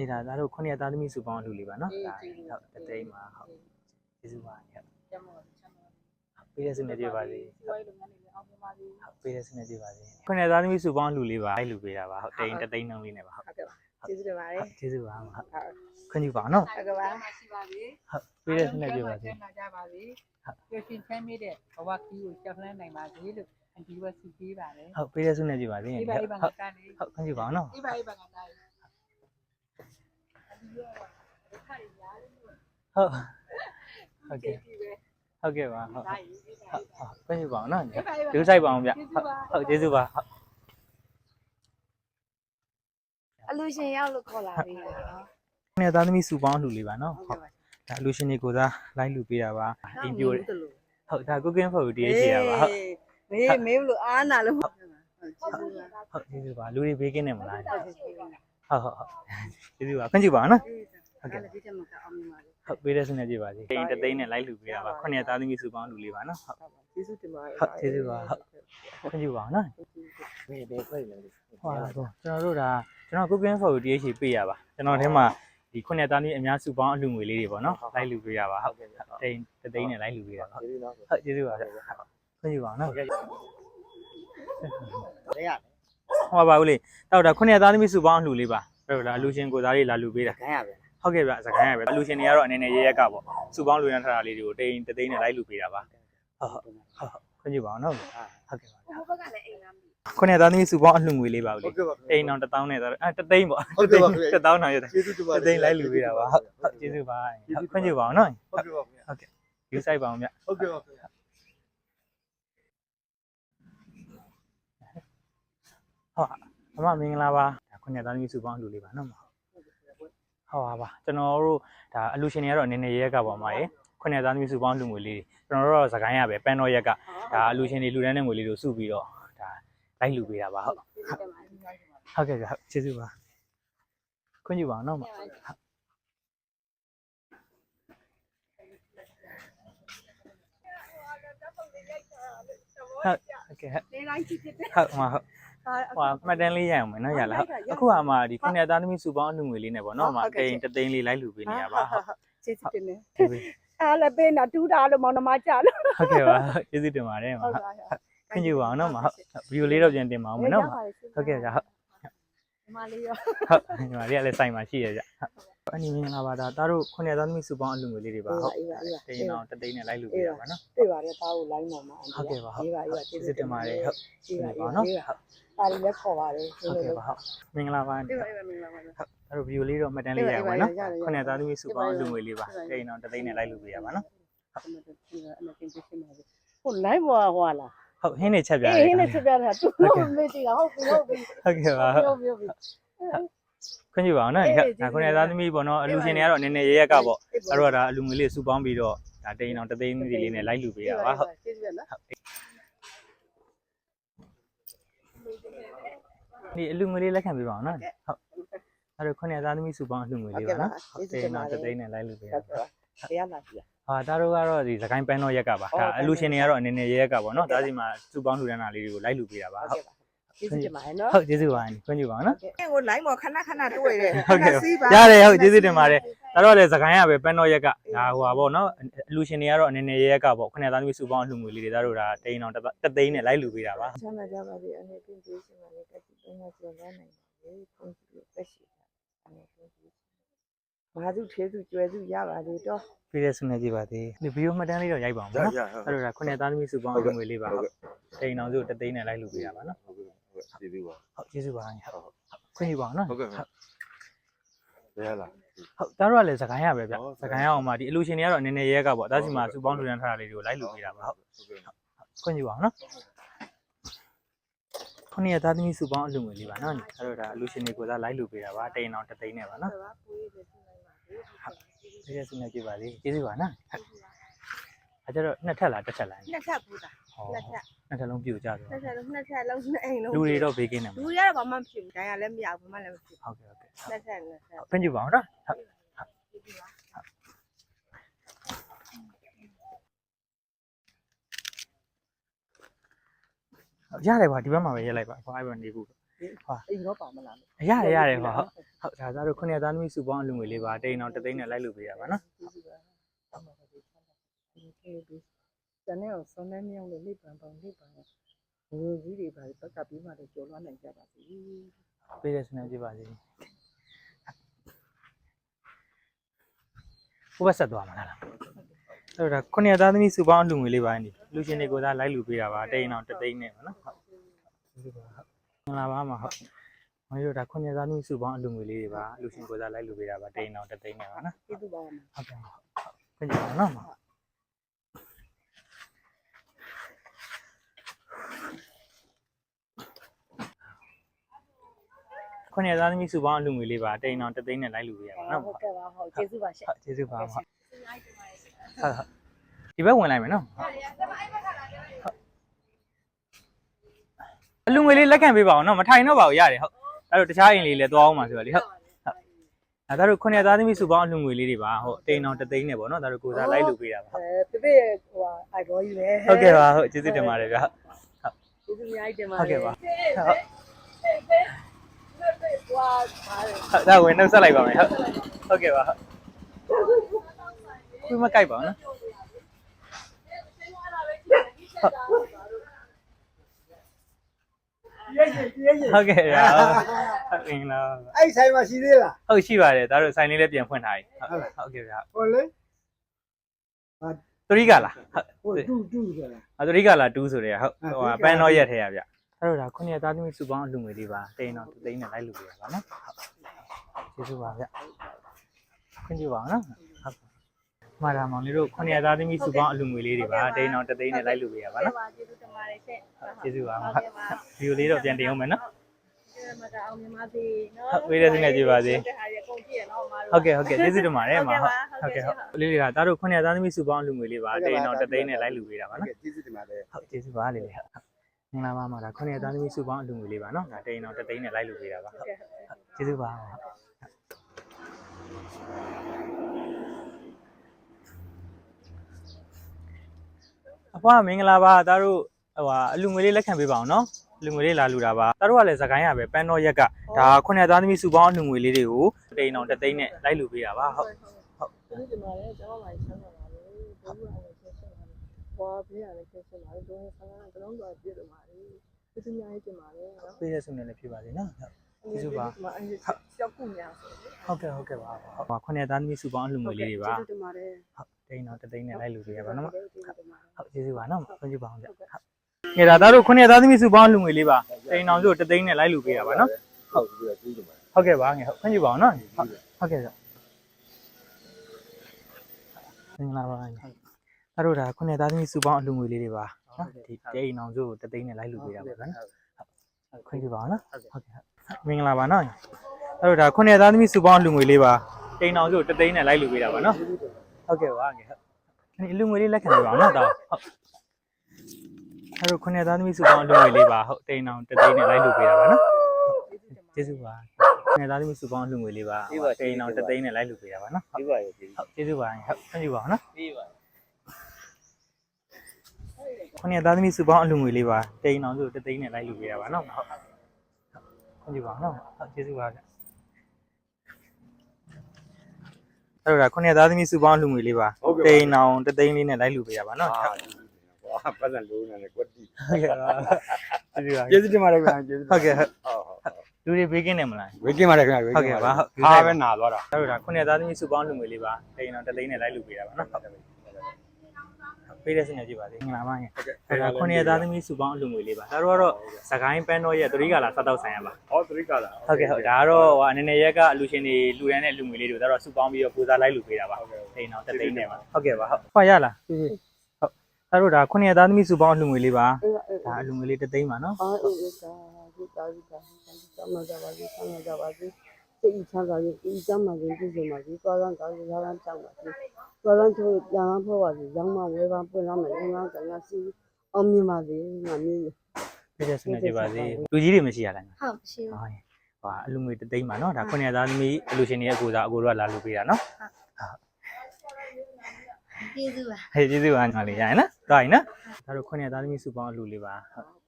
နေတာဒါတို့ခုနှစ်သားသမီးစုပေါင်းအလူလေးပါနော်အေးဒါကျေးဇူးဟုတ်တသိန်းပါဟုတ်ကျေးဇူးပါဟုတ်ကျမ်းပါချမ်းသာပေးတဲ့စနေကြပါစေဒီဝိုင်းလုပ်ငန်းတွေလည်းအောင်မြင်ပါစေဟုတ်ပေးတဲ့စနေကြပါစေခုနှစ်သားသမီးစုပေါင်းအလူလေးပါအဲ့လူပေးတာပါဟုတ်တိန်တသိန်းနှုန်းလေးနဲ့ပါဟုတ်ဟုတ်ကဲ့ပါကျေးဇူးတင်ပါတယ်ကျေးဇူးပါဟုတ်ဟုတ်ခွင့်ပြုပါနော်ဟုတ်ကဲ့ပါရှိပါစေဟုတ်ပေးတဲ့စနေကြပါစေကျမ်းနာကြပါစေပျော်ရွှင်ချမ်းမြေ့တဲ့ဘဝခီးကိုကြောက်လန်းနိုင်ပါစေလို့အန်တီဝက်စီပေးပါတယ်ဟုတ်ပေးတဲ့စနေကြပါစေဒီဟုတ်ပါဒီပါဟုတ်ကနေဟုတ်ခွင့်ပြုပါနော်ဒီပါဒီပါကနိုင် ဟုတ်ဟုတ်ကဲ့ဟုတ်ကဲ့ပါဟုတ်ဒါဟုတ်ယူဒီပါဟုတ်ခွင့်ပြုပါအောင်နော်ဒီပါဒီဆိုင်ပါအောင်ဗျဟုတ်ဟုတ်ကျေးဇူးပါဟုတ်အလူရှင်ရောက်လို့ခေါ်လာပြီနော်ခုနှစ်သားသမီးစုပေါင်းအလူလေးပါနော်ဟုတ်ဟုတ်ကဲ့ပါဒါအလူရှင်တွေကိုသာလိုက်လူပေးတာပါအင်ပြိုတယ်လို့ဟုတ်ဒါ cooking for beauty ရေးတာပါဟုတ်မေးမေးလို့အားနာလို့ဟုတ်ကျေးဇူးပါဟုတ်ကျေးဇူးပါလူတွေဘေးကင်းနေမလား ဟုတ်ကျေးဇူးပါဟုတ်ဟုတ်ဟုတ်ကျေးဇူးပါခွင့်ပြုပါအောင်နော်ဟုတ်ကဲ့ဒီချက်မှာအောင်မြင်ပါလေဟုတ်ပေးတဲ့စနေကြပါစေတိန်တသိန်းနဲ့လိုက်လူပေးတာပါခုနှစ်သားသမီးစုပေါင်းလူလေးပါနော်ဟုတ်ကျေးဇူးတင်ပါတယ်ဟုတ်ကျေးဇူးပါဟုတ်ခွင့်ပြုပါအောင်နော်ဘယ်ဘယ်ခွဲလဲဟုတ်ပါတော့ကျွန်တော်တို့ဒါကျွန်တော် cooking for beauty ရေးပေးရပါကျွန်တော်ထဲမှာဒီခုနှစ်သားသမီးအများစုပေါင်းအလူငွေလေးတွေပေါ့နော်လိုက်လူပေးရပါဟုတ်တိန်တသိန်းနဲ့လိုက်လူပေးတာဟုတ်ဒီနော်ဟုတ်ကျေးဇူးပါဟုတ်ခွင့်ပြုပါအောင်နော်ရရတယ် ဟောပါဦးလေတောက်တာခုနှစ်သားသမီးစုပေါင်းအလူလေးပါဟုတ်လားအလူရှင်ကိုသားလေးလာလူပေးတာခိုင်းရပဲဟုတ်ကဲ့ဗျစကိုင်းရပဲအလူရှင်တွေကတော့အနေနဲ့ရဲရက်ကပေါ့စုပေါင်းလူရန်ထားတာလေးတွေကိုတိန်တသိန်းနဲ့လိုက်လူပေးတာပါဟုတ်ဟုတ်ဟုတ်ခွင့်ပြုပါအောင်နော်ဟုတ်ကဲ့ပါဟိုဘက်ကလည်းအိမ်လားမသိခုနှစ်သားသမီးစုပေါင်းအလူငွေလေးပါဦးဟုလေတ်ကဲ့ပါအိမ်အောင်တစ်သောင်းနဲ့သားအဲတသိန်းပေါ့ဟုတ်ကဲ့ပါခင်ဗျာတစ်သောင်းတော့ရတယ်ကျေးဇူးတင်ပါတသိန်းလိုက်လူပေးတာပါဟုတ်ဟုတ်ကျေးဇူးပါဟုတ်ခွင့်ပြုပါအောင်နော်ဟုတ်ကဲ့ပါခင်ဗျာယူဆိုင်ပါအောင်ဗျဟုတ်ကဲ့ပါခင်ဗျာ ဟုတ်အမမင်္ဂလာပါဒါခုနှစ်သားသမီးစုပေါင်းအလူလေးပါနော်ဟုတ်ပါပါကျွန်တော်တို့ဒါအလူရှင်တွေကတော့အနေနဲ့ရဲရက်ကပါမှာရေခုနှစ်သားသမီးစုပေါင်းလူငွေလေးတွေကျွန်တော်တို့တော့စကိုင်းရပဲပန်တော်ရက်ကဒါအလူရှင်တွေလူတန်းတဲ့ငွေလေးတို့စုပြီးတော့ဒါလိုက်လူပေးတာပါဟုတ်ကျေးဇူးတင်ပါတယ်ဟုတ်ကဲ့ဗျဟုတ်ကျေးဇူးပါခွင့်ပြုပါအောင်နော်မဟုတ်ဟုတ်ကဲ့ဟုတ်လေးလိုက်ကြည့်ဖြစ်တယ်ဟုတ်ဟိုဟုတ် ဟာဟိုမှတ်တမ်းလေးရအောင်မယ်နော်ရလားဟုတ်အခုကမှဒီခုနှစ်သားသမီးစုပေါင်းအလူငွေလေးနဲ့ပေါ့နော်မတိန်တသိန်းလေးလိုက်လူပေးနေရပါဟုတ်ကျေးဇူးတင်တယ်ကျေးဇူးအားလည်းပေးတာတူးတာလို့မောင်နှမကြလို့ဟုတ်ကဲ့ပါကျေးဇူးတင်ပါတယ်မဟုတ်ဟုတ်ပါဟုတ်ခွင့်ပြုပါအောင်နော်မဟုတ်ဗီဒီယိုလေးတော့ပြန်တင်ပါအောင်မယ်နော်ဟုတ်ကဲ့ဗျဟုတ်ဒီမလေးရောဟုတ်ညီမလေးကလည်းစိုက်မှာရှိရကြဟုတ် အနီမင်္ဂလာပါဒါသားတို့ခုနှစ်သားသမီးစုပေါင်းအလူငွေလေးတွေပါဟုတ်အေးပါအေးပါတိန်အောင်တသိန်းနဲ့လိုက်လူပေးရပါနော်တွေ့ပါတယ်သားကို line ပေါ်မှာဟုတ်ကဲ့ပါဟုတ်အေးပါအေးပါကျေးဇူးတင်ပါတယ်ဟုတ်အေးပါအေးပါပါနော်အေးပါဒါလည်းခေါ်ပါတယ်ဟုတ်ကဲ့ပါဟုတ်မင်္ဂလာပါအေးပါအေးပါမင်္ဂလာပါအဲ့တော့ဗီဒီယိုလေးတော့မှတ်တမ်းလေးရပါနော်ရတယ်ရတယ်ခုနှစ်သားသမီးစုပေါင်းအလူငွေလေးပါတိန်အောင်တသိန်းနဲ့လိုက်လူပေးရပါနော်ဟို line ပေါ်ဟွာလားဟုတ်ဟင်းနေချက်ပြအေးတယ်ဟင်းနဲ့ချက်ပြတာသူတို့မေးကြည့်တာဟုတ်ပြီဟုတ်ပြီဟုတ်ကဲ့ပါဟုတ်ပြောပြောပြီခွ င့်ပြုပါအောင်နော်အေးဟုတ်ကျေးဇူးဒါခုနှစ်သားသမီးပေါ့နော်အလူရှင်တွေကတော့နည်းနည်းရဲရက်ကပေါ့အဲ့တော့ဒါအလူငွေလေးစုပေါင်းပြီးတော့ဒါတိန်အောင်တသိန်းစီလေးနဲ့လိုက်လူပေးရပါဟုတ်ကျေးဇူးရနော်ဒီအလူငွေလေးလက်ခံပေးပါအောင်နော်ဟုတ်အဲ့တော့ခုနှစ်သားသမီးစုပေါင်းအလူငွေလေးပါနော်တိန်အောင်တသိန်းနဲ့လိုက်လူပေးရဟုတ်ပါကဲ့တရားလာပြီဟာဒါတို့ကတော့ဒီစကိုင်းပန်းတော့ရက်ကပါဒါအလူရှင်တွေကတော့အနေနဲ့ရဲရက်ကပေါ့နော်ဒါစီမှာစုပေါင်းလူတန်းတာလေးတွေကိုလိုက်လူပေးတာပါဟုတ် ကျေးဇူးတင်ပါတယ်နော်ဟုတ်ကျေးဇူးပါခွင့်ပြုပါအောင်နော်ဟို line ပေါ်ခဏခဏတွေ့တယ်ဟုတ်ကဲ့ရတယ်ဟုတ်ကျေးဇူးတင်ပါတယ်ဒါတော့လေစကိုင်းရပဲပန်းတော့ရက်ကဒါဟိုပါပေါ့နော်အလူရှင်တွေကတော့အနေနဲ့ရဲရက်ကပေါ့ခုနှစ်သားသမီးစုပေါင်းအလူငွေလေးတွေဒါတို့ဒါတိန်အောင်တသိန်းနဲ့လိုက်လူပေးတာပါဆမ်းမကြပါစေအနေဖြင့်ကျေးဇူးပါလေကတိပညာကျော်ရနိုင်ပါလေခွန်ကြီးသက်ရှိတာအနေဖြင့်ကျေးဇူးဘာသူထေသူကျွယ်သူရပါလေတော့ပြည့်တဲ့ဆုနေကြပါသေးဒီဗီဒီယိုမှတ်တမ်းလေးတော့ရိုက်ပါအောင်နော်ရအဲ့တော့ဒါခုနှစ်သားသမီးစုပေါင်းအလူငွေလေးပါဟုတ်တိန်အောင်စုတသိန်းနဲ့လိုက်လူပေးတာပါနော် ဟုတ်ကဲ့ဟုတ်ကဲ့ကျေးဇူးပါဟုတ်ကျေးဇူးပါဟုတ်ခွင့်ပြုပါအောင်နော်ဟုတ်ကဲ့ဘယ်လားဟုတ်ဒါတော့လည်းစကိုင်းရပဲဗျဟုတ်စကိုင်းရအောင်ပါဒီအလူရှင်တွေကတော့အနေနဲ့ရဲကပေါ့ဒါစီမှာစုပေါင်းလူတန်းထားတာလေးတွေကိုလိုက်လူပေးတာပါဟုတ်ဟုတ်ကဲ့ခွင့်ပြုပါအောင်နော်ခုနှစ်ရက်သားသမီးစုပေါင်းအလူငွေလေးပါနော်အဲ့တော့ဒါအလူရှင်တွေကိုသာလိုက်လူပေးတာပါတိန်အောင်တသိန်းနဲ့ပါနော်ပါပွေးတယ်သူနိုင်ပါလေဒီရက်စုနေကြပါလေကျေးဇူးပါနော်အဲ့ကျတော့နှစ်ထပ်လားတစ်ထပ်လားနှစ်ထပ်ပူတာဟော နှစ်ထပ်နှစ်ထပ်လုံးပြူကြတယ်နှစ်ထပ်လုံးနှစ်ထပ်လုံးနှစ်အိမ်လုံးလူတွေတော့ဘေးကင်းတယ်မလူရတော့ဘာမှမဖြစ်ဘူးတိုင်းရလည်းမရဘူးဘာမှလည်းမဖြစ်ဟုတ်ကဲ့ဟုတ်ကဲ့ဘူးနှစ်ထပ်နှစ်ထပ်ခွင့်ပြုပါအောင်နော်ဟုတ်ရတယ်ပါဒီဘက်မှာပဲရက်လိုက်ပါဘာအဲ့ဘက်နေဘူးအိမ်တော့ပါမလားရတယ်ရတယ်ဟုတ်ဟုတ်ဟုတ်ဒါသားတို့ခုနှစ်သားသမီးစုပေါင်းအလူငွေလေးပါတိန်အောင်တသိန်းနဲ့လိုက်လို့ပေးတာပါနော် တနေ့အောင်ဆုံးနေမြောင်းလေးလိပံပေါင်းလိပံငွေကြီးတွေပါဘက်ကပြီးမှတော့ကျော်လွှမ်းနိုင်ကြပါစေပေးတဲ့စနေပြပါစေဘုဘဆက်သွားမှာလားအဲ့တော့ဒါခုနှစ်သားသမီးစုပေါင်းအလူငွေလေးပါနေလူရှင်တွေကိုသာလိုက်လူပေးတာပါတိန်အောင်တသိန်းနဲ့ပါနော်ဟုတ်ဒီပါဟုတ်မင်္ဂလာပါမှာဟုတ်မင်းတို့ဒါခုနှစ်သားသမီးစုပေါင်းအလူငွေလေးတွေပါလူရှင်ကိုသာလိုက်လူပေးတာပါတိန်အောင်တသိန်းနဲ့ပါနော်ကျေးဇူးပါဟုတ်ကဲ့ဟုတ်ခွင့်ပြုပါနော် ခုနှစ်သားသမီးစုပေါင်းအလူငွေလေးပါတိန်အောင်တသိန်းနဲ့လိုက်လူပေးရပါနော်ဟုတ်ကဲ့ပါဟုတ်ကျေးဇူးပါရှင့်ဟုတ်ကျေးဇူးပါဟုတ်ဟုတ်ဟုတ်ဒီဘက်ဝင်လိုက်မယ်နော်အလူငွေလေးလက်ခံပေးပါအောင်နော်မထိုင်တော့ပါဘူးရတယ်ဟုတ်အဲ့တော့တခြားအိမ်လေးလည်းသွားအောင်ပါဆိုတော့လေဟုတ်အဲဒါတို့ခုနှစ်သားသမီးစုပေါင်းအလူငွေလေးတွေပါဟုတ်တိန်အောင်တသိန်းနဲ့ပေါ့နော်ဒါတို့ကိုစားလိုက်လူပေးတာပါအဲပြပြဟိုအိုက်တော်ကြီးပဲဟုတ်ကဲ့ပါဟုတ်ကျေးဇူးတင်ပါတယ်ဗျာကျေးဇူးအများကြီးတင်ပါဟုတ်ကဲ့ပါဟွာပါတယ် ဟုတ်ဒါဝင်နှုတ်ဆက်လိုက်ပါမယ်ဟုတ်ဟုတ်ကဲ့ပါဟုတ်ခုမကြိုက်ပါဘူးနော်ဟုတ်ကဲ့ဗျာဟုတ်ကဲ့လားအဲ့ဆိုင်မှာရှိသေးလားဟုတ်ရှိပါတယ်ဒါတို့ဆိုင်လေးလည်းပြန်ဖွင့်ထားပြီဟုတ်ဟုတ်ကဲ့ဗျာဟုတ်လေသတိကလားဟိုတူတူဆိုတာဟုတ်သတိကလား2ဆိုတဲ့ဟုတ်ဟိုပန်းတော့ရက်ထဲရဗျ အဲ့တော့ဒါခုနှစ်သားသမီးစုပေါင်းအလူငွေလေးပါတိန်တော့တိန်နဲ့လိုက်လူပေးရပါနော်ကျေးဇူးပါဗျခွင့်ပြုပါနော်ဟုတ်မှာဒါမောင်လေးတို့ခုနှစ်သားသမီးစုပေါင်းအလူငွေလေးတွေပါတိန်တော့တိန်နဲ့လိုက်လူပေးရပါနော်ကျေးဇူးတင်ပါတယ်ရှင့်ကျေးဇူးပါဟုတ်ဟုတ်ကဲ့ပါဗီဒီယိုလေးတော့ပြန်တင်အောင်မယ်နော်ကျေးဇူးမတအောင်မြန်မာပြည်နော်ဟုတ်ဝေးတဲ့စနေကြပါစေတဲ့ဟာရကုန်ကြည့်ရနော်မတို့ဟုတ်ကဲ့ဟုတ်ကဲ့ကျေးဇူးတင်ပါတယ်မှာဟုဟုတ်တ်ကဲ့ဟုတ်ပါကဲ့ဟုတ်လေးလေးကဒါတို့ခုနှစ်သားသမီးစုပေါင်းအလူငွေလေးပါတိန်တော့တိန်နဲ့လိုက်လူပေးတာပါနော်ကျေးဇူးတင်ပါတယ်ဟုတ်ကျေးဇူးပါလေးလေးဟုတ် မင်္ဂလာပါမှာဒါခုနှစ်သားသမီးစုပေါင်းအလူငွေလေးပါနော်ဒါတိန်တော့တိန်နဲ့လိုက်လူပေးတာပါဟုတ်ကျေးဇူးပါအဖွားမင်္ဂလာပါဒါတို့ဟိုဟာအလူငွေလေးလက်ခံပေးပါအောင်နော်အလူငွေလေးလာလူတာပါဒါတို့ကလည်းစကိုင်းရပဲပန်းတော်ရက်ကဒါခုနှစ်သားသမီးစုပေါင်းအလူငွေလေးတွေကိုတိန်အောင်တသိန်းနဲ့လိုက်လူပေးတာပါဟုတ်ဟုတ်ကျေးဇူးတင်ပါတယ်ကျွန်တော်လည်းဆန်းပါ ပါလေဘုရားလည်းဆက်ဆက်ပါဘွာဖေးရတယ်ဆက်ဆက်ပါလေဒုံဆန်းကလုံးတော့ပြည့်တယ်ပါလေကျေးဇူးအများကြီးတင်ပါတယ်နော်ပေးရစုနဲ့လည်းဖြစ်ပါစေနော်ဟုတ်ကျေးဇူးပါမအဲ့ရှောက်ကူများဆိုဟုတ်ကဲ့ဟုတ်ကဲ့ပါဟုတ်ပါခုနှစ်သားသမီးစုပေါင်းအလူငွေလေးတွေပါကျေးဇူးတင်ပါတယ်ဟုတ်တိန်တော့တသိန်းနဲ့လိုက်လူပေးရပါနော်ကျေးဇူးတင်ပါတယ်ဟုတ်ကျေးဇူးပါနော်ခွင့်ပြုပါအောင်ဗျဟုတ်ငယ်ဒါသားတို့ခုနှစ်သားသမီးစုပေါင်းလူငွေလေးပါတိန်အောင်စုတသိန်းနဲ့လိုက်လူပေးတာပါနော်ဟုတ်ပြီကျေးဇူးတင်ပါတယ်ဟုတ်ကဲ့ပါငယ်ဟုတ်ခွင့်ပြုပါအောင်နော်ဟုတ်ဟုတ်ကဲ့ဗျမင်္ဂလာပါငယ် ဒါတို့ဒါခုနှစ်သားသမီးစုပေါင်းအလူငွေလေးတွေပါနော်ဒီတိန်အောင်စုတသိန်းနဲ့လိုက်လူပေးတာပါနော်ဟုတ်ခွင့်ပြုပါအောင်နော်ဟုတ်ကဲ့မင်္ဂလာပါနော်ဒါတို့ဒါခုနှစ်သားသမီးစုပေါင်းလူငွေလေးပါတိန်အောင်စုတသိန်းနဲ့လိုက်လူပေးတာပါနော်ဟုတ်ကဲ့ပါငယ်ဟုတ်ဒီလူငွေလေးလက်ခံပေးပါအောင်နော်ဒါဟုတ်အဲ့တော့ခုနှစ်သားသမီးစုပေါင်းအလုပ်ငယ်လေးပါဟုတ်တိန်အောင်တသိန်းနဲ့လိုက်လုပ်ပေးတာပါနော်ကျေးဇူးပါခုနှစ်သားသမီးစုပေါင်းအလုပ်ငယ်လေးပါတိန်အောင်တသိန်းနဲ့လိုက်လုပ်ပေးတာပါနော်ပြီးပါရဲ့ကျေးဇူးဟုတ်ကျေးဇူးပါဟုတ်ဆန့်ကျူပါအောင်နော်ပြီးပါ ခုနှစ်သားသမီးစုပေါင်းအလုပ်ငယ်လေးပါတိန်အောင်ဆိုတသိန်းနဲ့လိုက်လုပ်ပေးတာပါနော်ဟုတ်ဆန့်ကျူပါအောင်နော်ဟုတ်ကျေးဇူးပါအဲ့တော့ဒါခုနှစ်သားသမီးစုပေါင်းအလုပ်ငယ်လေးပါတိန်အောင်တသိန်းလေးနဲ့လိုက်လုပ်ပေးတာပါနော်ဟုတ်ဟာပတ်စံလုံးနဲ့ကွက်တီကဲ့ပါကျေးဇူးပါကျေးဇူးတင်ပါတယ်ခင်ဗျာကျေးဇူးဟုတ်ကဲ့ဟုတ်ဟုတ်ဟုတ်လူတွေဘေးကင်းနေမလားဝေကင်းပါတယ်ခင်ဗျာဝေဟုတ်ကဲ့ပါဟုတ်ဟာပဲနာသွားတာအဲ့တော့ဒါခုနှစ်သားသမီးစုပေါင်းလူငွေလေးပါတိန်အောင်တသိန်းနဲ့လိုက်လူပေးတာပါနော်ဟုတ်ကဲ့ ပေးတဲ့စနေကြည့်ပါစေငလာပါငယ်အဲ့ဒါခုနှစ်သားသမီးစုပေါင်းလူငွေလေးပါဒါတော့ကတော့စကိုင်းပန်းတော့ရဲ့သတိကလာစတော့ဆိုင်ရပါဟောသတိကလာဟုတ်ကဲ့ဟုတ်ဒါကတော့ဟိုအနေနဲ့ရက်ကအလူရှင်တွေလူရန်တဲ့လူငွေလေးတွေဒါတော့စုပေါင်းပြီးတော့ပူဇာလိုက်လူပေးတာပါတိန်အောင်တသိန်းနဲ့ပါဟုတ်ကဲ့ပါဟုတ်ခွာရလားဟုတ်ဒါတော့ဒါခုနှစ်သားသမီးစုပေါင်းလူငွေလေးပါအေးအေးဒါအလူငွေလေးတသိန်းပါနော်အာအေးအေးသာဒီတာဒီတာဆောင်းကြပါစေဆောင်းကြပါစေစိတ်ချမ်းသာရေးဒီကျမ်းမှာရင်ပြည့်စုံပါစေသွားလန်းကောင်းရလန်းတောင်းပါစေ သွားလန်းချိုးပြန်လန်းဖို့ပါစေရောင်းမဝဲပန်းပွင့်လာမယ်ငန်းကညာစီအောင်မြင်ပါစေငါမျိုးပေးတဲ့စနေကြည့်ပါစေလူကြီးတွေမရှိရလားဟုတ်ရှိဟုတ်ရင်ဟာအလူငွေတသိန်းပါနော်ဒါခုနှစ်သားသမီးအလူရှင်တွေရဲ့အကူစားအကူတော့လာလူပေးတာနော်ကျေးဇူးပါဟေးကျေးဇူးပါညီမလေးရရင်နော်တော်ရင်နော်ဒါတို့ခုနှစ်သားသမီးစုပေါင်းအလူလေးပါဟုတ်